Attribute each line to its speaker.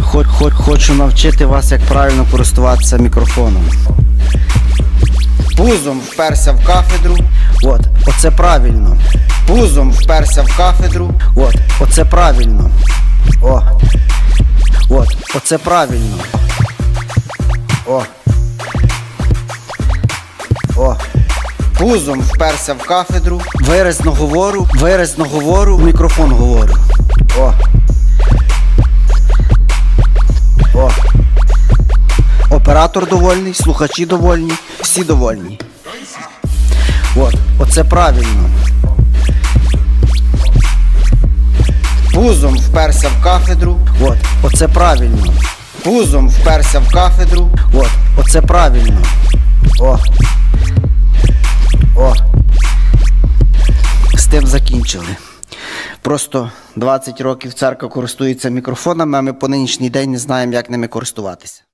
Speaker 1: Хоч, хоч, хочу навчити вас, як правильно користуватися мікрофоном. Пузом вперся в кафедру. От, оце правильно. Пузом вперся в кафедру. От, оце правильно. О. От, оце правильно. О. О. Пузом вперся в кафедру. Виразно говорю, виразно говорю, в мікрофон говорю. О. О. Оператор довольний, слухачі довольні, всі довольні. От, оце правильно. Пузом вперся в кафедру. От, оце правильно. Пузом вперся в кафедру. От, оце правильно. О. тим закінчили. Просто 20 років церква користується мікрофонами, а ми по нинішній день не знаємо, як ними користуватися.